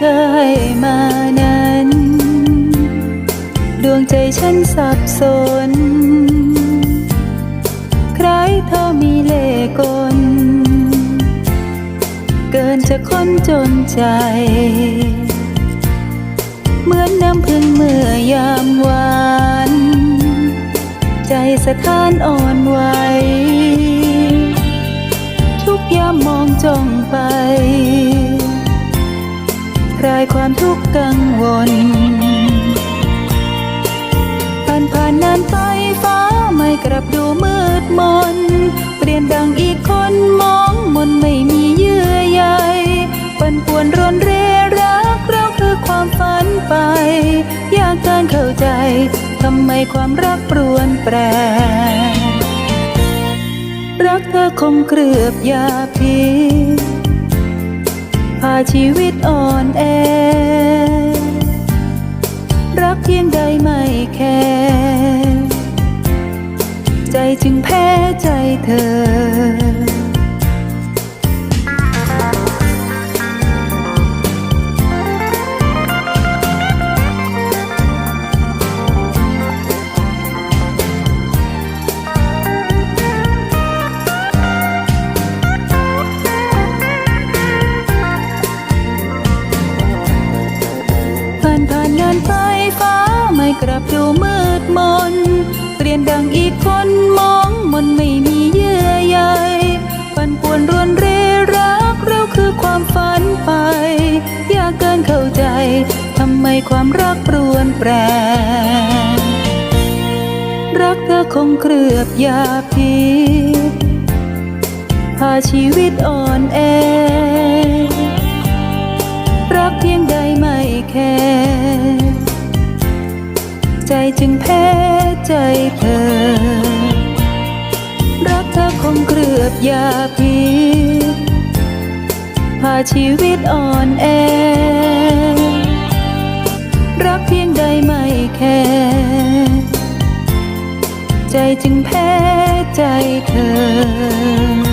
เธอให้มานั้น ดวงใจฉันสับสน ใครเธอมีเล่กล เกินจะค้นจนใจ เหมือนน้ำพึ่งเมื่อยามวาน ใจสะท้านอ่อนไหว ความทุกข์กังวล ผ่านผ่านนานไปฟ้าไม่กลับดูมืดมน เปลี่ยนดังอีกคนมองมนไม่มีเยื่อใยปั่นป่วนรนเรรักเราคือความฝันไป อยากการเข้าใจ ทำไมความรักปรวนแปร รักเธอคงเคลือบยาพิษ พาชีวิตอ่อนแอ รักเพียงใดไม่แคร์ใจจึงแพ้ใจเธอ ไปฟ้าไม่กลับดูมืดมน เปลี่ยนดังอีกคนมองมนไม่มีเยื่อใยปั่นป่วนรวนเรรักเราคือความฝันไปอยากเกินเข้าใจ ทำไมความรักปรวนแปร รักเธอคงเคลือบยาพิษพาชีวิตอ่อนแอ รักเพียงใดไม่แค จจึงแพ้ใจเธอ รักเธอคงเคลือบยาพิษพาชีวิตอ่อนแอ รักเพียงใดไม่แคร์ใจจึงแพ้ใจเธอ